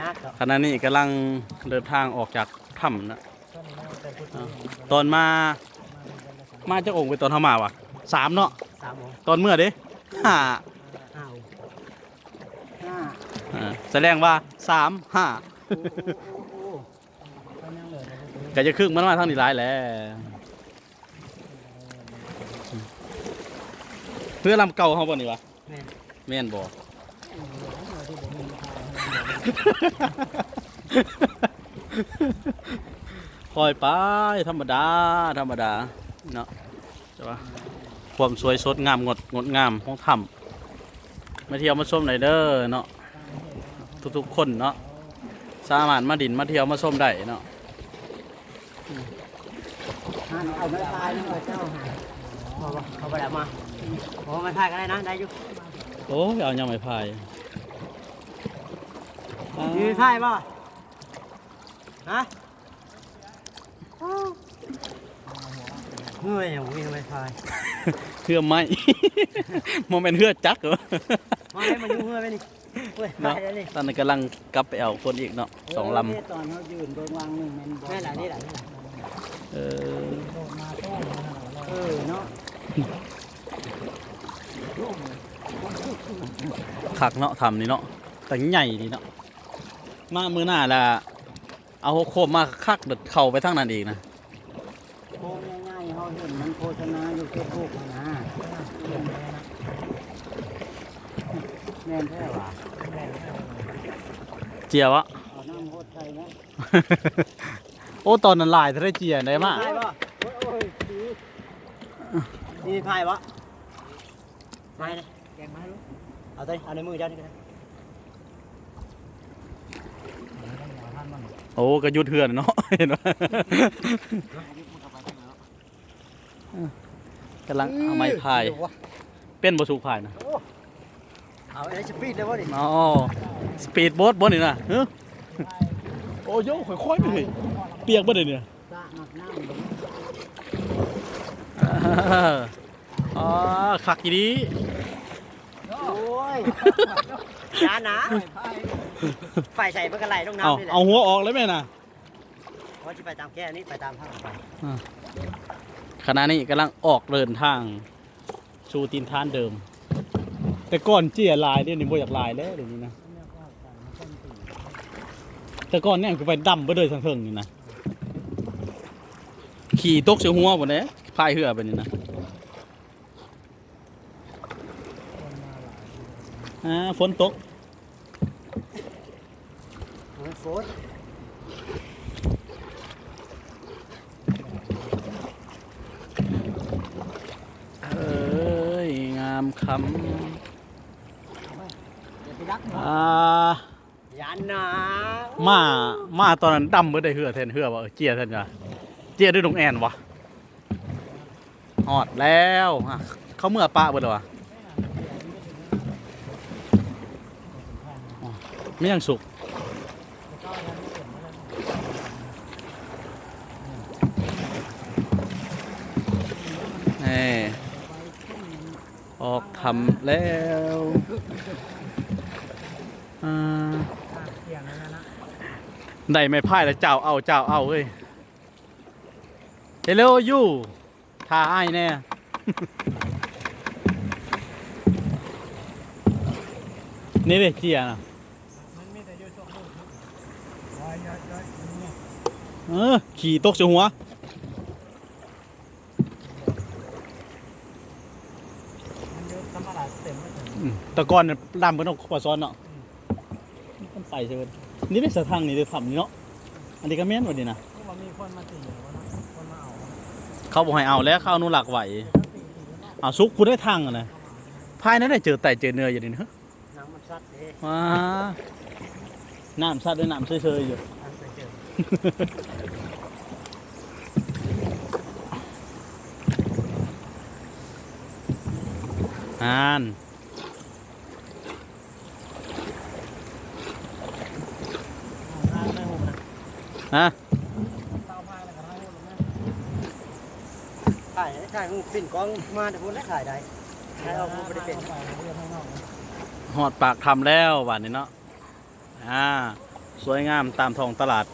ยากครับขณะนี้กำลังเดินทางออกจากถ้ำนะอ่าตอนมา มาจากองค์ไปตอนเท่ามาวะสามเนาะสามโมงตอนเมื่อเด้ห้าห้าโมงห้าอ่าแสดงว่าสามห้าโอ้โอ้โอ้โอ้ไปนั่งเลยนะก็จะครึ่งมันมาทางนี้ร้ายแหล้วเพื่อลำเก่าเขาบ่นี่วะแม่นแม่นบ่ คอยไปธรรมดา ธรรมดา เนาะใช่ปะความสวยสดงามงดงดงามของถ้ำมาเที่ยวมาชมหน่อยเด้อเนาะทุกๆคนเนาะสามารถมาดินมาเที่ยวมาชมได้เนาะห้าเอาไม่พายนะเจ้าเอาบ่เอาไปแล้วมาโอ้ไม่พายก็ได้นะได้อยู่โอ้ยเอายังไม่พาย อ่ามีพายป่ะฮะเมื่อยอย่างวิ่งไม่พายเพื่อไหมโมเมนต์เพื่อจักเหรอมาให้มันยุ่งเมื่อยไปนี่เว้ยเนาะพายแล้วนี่ ตอนนี้กำลังกลับไปเอาคนอีกเนาะสองลตอนเขายืนโดนวางหนึ่งแม่นแม่หละนี่แหละนี่แหละำเออเออเนาะขักเนาะทำนี่เนาะแต่ใหญ่ดีเนาะ มามือหน้าละเอาโคมมาคักเด็ดเข่าไปทางนั้นอีกนะโค้งง่ายๆเขาเห็นมันโฆษณาอยู่เฟซบุ๊กนะแม่นแท้ว่ะเจียวะเอาน้ำโคตรไทยนะโอ้ตอนนั้นลายทะเลเจียได้มากพายป่ะโอ้ยโอ้ยดีนี่พายวะไม่เลยแกงมาลูกเอาไปเอาในมือเจ้านี่ก็ได้ โอ้ก็ยุดเถื่อนเนาะเห็นไหมกำลังเอาไม้พาย เป็นบสุกพายนะเอาไอ้สปีดเลยวะดิอ๋อสปีดโบ๊ทบนนี่นะเฮ้ยโอ้โยค่อยๆไปเลยเปียกบ่ได้เนี่ยสระหนักน้ำเลยอ๋อคักอีดีโอ้ยยาห นาไฟใส่เพื่อกระไหลลงเอาน้ำนี่แหละเอาหัวออกเลยแม่น่ะว่าจะไปตามแก้นี้ไปตามทางไปขณะนี้กำลังออกเดินทางสู่ตีนทานเดิม แต่ก่อนเจียลายเดี๋ยวนี้บ่อยากลายแล้วเดี๋ยวนี้นะแต่ก่อนเนี่ยคือไปดำไปเลยทั้งเทิงนี่นะขี่ตกเสียหัวหมดเลยพายเรือไปนี่นะอ่าฝนตก โอ้ยโฟดเอ้ย งามคอย่าไปรักำอ่ายาหนามามาตอนนั้นดำไม่ได้เหือแทนเหือวะเออเจียแทนจ้ะเจียด้วยดงแอนวะหอดแล้วอะเขาเมื่อปะเบิดแล้ววะอ๋อไม่ยังสุก นี่ออกทำแล้วอ่าได้ไม่พ่ายแล้วเจ้าเอาเจ้าเอาเฮ้ยเฮลโลยูทาไอ้แน่นี่เลยเจียนะมันมีแต่อยู่ช่วงนู้นย้อยย้อยย้อยนี่เออขี่ตกเสียหัว มัน เยอะธรรมดาเต็มไม่ถึงอืมแต่ก่อนเนี่ยดำเป็นนกปลาซ้อนเนาะนี่มันไปใช่ไหมนี่ได้สะทางนี่ได้ทำนี่เนาะอันนี้ก็แม่นวันนี้นะเพราะว่ามีคนมาตีวะนะคนมาเอาเขาบอกให้เอาแล้วเขาเอานุหลักไหวเอาซุกคุณได้ทางอะนะภายนั้นได้เจอไต่เจอเนื้ออยู่นี่นะน้ำมันซัดเอ๊ะว้าน้ำซัดด้วยน้ำเฉยๆอยู่ อันไปเจอ อ่า นร้านไม่หุบนะฮะเตาพายแล้วก็ร้านหุบลงนะขายขายมึงปิ่นกองมาแต่พูดแล้วขายได้ขายออกมึงไม่ได้เป็นหอดปากทำแล้ววันนี้เนาะอ่า สวยงามตามท้องตลาด